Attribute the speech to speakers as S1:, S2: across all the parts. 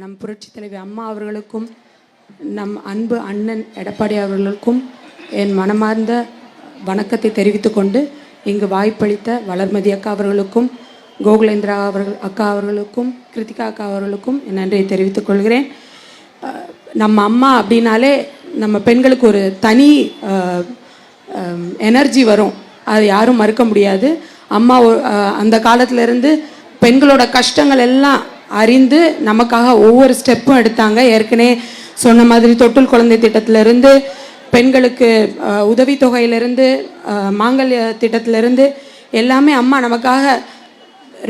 S1: நம் புரட்சி தலைவி அம்மா அவர்களுக்கும் நம் அன்பு அண்ணன் எடப்பாடி அவர்களுக்கும் என் மனமார்ந்த வணக்கத்தை தெரிவித்துக்கொண்டு இங்கு வாய்ப்பளித்த வளர்மதி அக்கா அவர்களுக்கும் கோகுலேந்திரா அவர்கள் அக்கா அவர்களுக்கும் கிருத்திகா அக்கா அவர்களுக்கும் என் நன்றியை தெரிவித்துக் கொள்கிறேன். நம்ம அம்மா அப்படின்னாலே நம்ம பெண்களுக்கு ஒரு தனி எனர்ஜி வரும். அது யாரும் மறுக்க முடியாது. அம்மா அந்த காலத்திலேருந்து பெண்களோட கஷ்டங்கள் எல்லாம் அறிந்து நமக்காக ஒவ்வொரு ஸ்டெப்பும் எடுத்தாங்க. ஏற்கனவே சொன்ன மாதிரி தொட்டில் குழந்தை திட்டத்திலிருந்து பெண்களுக்கு உதவித்தொகையிலிருந்து மாங்கல்ய திட்டத்திலிருந்து எல்லாமே அம்மா நமக்காக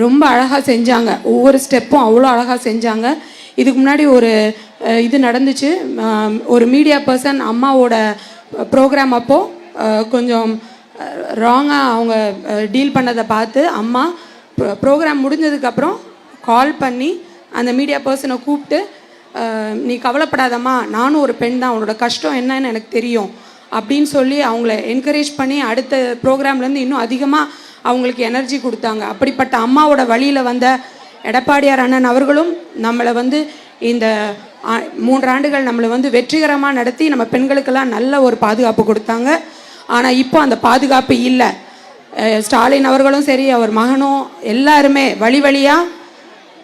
S1: ரொம்ப அழகாக செஞ்சாங்க. ஒவ்வொரு ஸ்டெப்பும் அவ்வளோ அழகாக செஞ்சாங்க. இதுக்கு முன்னாடி ஒரு இது நடந்துச்சு. ஒரு மீடியா பர்சன் அம்மாவோட ப்ரோக்ராம் அப்போது கொஞ்சம் ராங்காக அவங்க டீல் பண்ணதை பார்த்து அம்மா ப்ரோக்ராம் முடிஞ்சதுக்கப்புறம் கால் பண்ணி அந்த மீடியா பர்சனை கூப்பிட்டு நீ கவலைப்படாதம்மா நானும் ஒரு பெண் தான் உன்னோட கஷ்டம் என்னன்னு எனக்கு தெரியும் அப்படின்னு சொல்லி அவங்கள என்கரேஜ் பண்ணி அடுத்த ப்ரோக்ராம்லேருந்து இன்னும் அதிகமாக அவங்களுக்கு எனர்ஜி கொடுத்தாங்க. அப்படிப்பட்ட அம்மாவோட வழியில் வந்த எடப்பாடியார் அண்ணன் அவர்களும் நம்மளை வந்து இந்த ஆ- மூன்று ஆண்டுகள் நம்மளை வந்து வெற்றிகரமாக நடத்தி நம்ம பெண்களுக்கெல்லாம் நல்ல ஒரு பாதுகாப்பு கொடுத்தாங்க. ஆனால் இப்போ அந்த பாதுகாப்பு இல்லை. ஸ்டாலின் அவர்களும் சரி அவர் மகனும் எல்லாருமே வழி வழியாக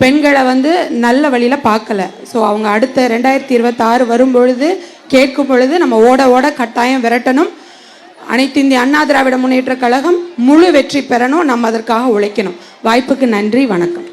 S1: பெண்களை வந்து நல்ல வழியில் பார்க்கல. ஸோ அவங்க அடுத்த ரெண்டாயிரத்தி இருபத்தாறு வரும்பொழுது கேட்கும் பொழுது நம்ம ஓட ஓட கட்டாயம் விரட்டணும். அனைத்து இந்திய அண்ணா திராவிட முன்னேற்ற கழகம் முழு வெற்றி பெறணும். நம்ம அதற்காக உழைக்கணும். வாய்ப்புக்கு நன்றி வணக்கம்.